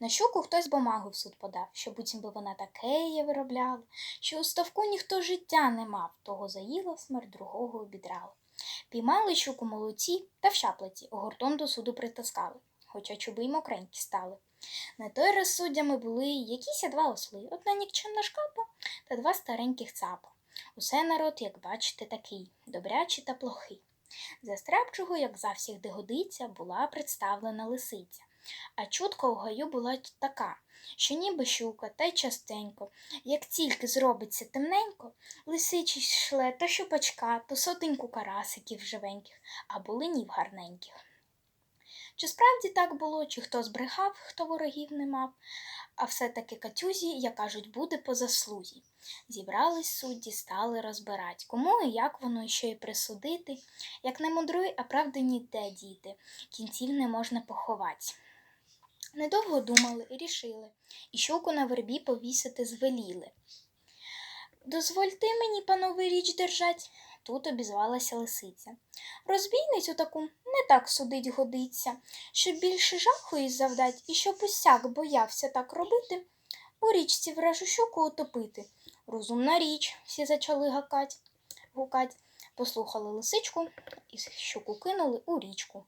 На щуку хтось бумагу в суд подав, що буцім би вона таке виробляла, що у ставку ніхто життя не мав, того заїла смерть, другого обідрала. Піймали щуку молодці та в шаплиці, гуртом до суду притаскали, хоча чуби й мокренькі стали. На той раз суддями були якісь два осли, одна нікчемна шкапа та два стареньких цапа. Усе народ, як бачите, такий, добрячий та плохий. За стряпчого, як завсігди годиться, була представлена лисиця. А чутка у гаю була така, що ніби щука, та й частенько, як тільки зробиться темненько, лисичі шле то щупачка, то сотеньку карасиків живеньких, або линів гарненьких. Чи справді так було, чи хто збрехав, хто ворогів не мав, а все-таки Катюзі, як кажуть, буде по заслузі. Зібрались судді, стали розбирать, кому і як воно що й присудити, як не мудруй, а правди ніде діти, кінців не можна поховати. Недовго думали і рішили, і щуку на вербі повісити звеліли. Дозвольте мені, панове, річ держать, тут обізвалася лисиця. Розбійницю таку не так судить годиться, щоб більше жаху їй завдать, і щоб усяк боявся так робити, у річці вражу щуку утопити. Розумна річ, всі зачали гакать, гукать, послухали лисичку і щуку кинули у річку.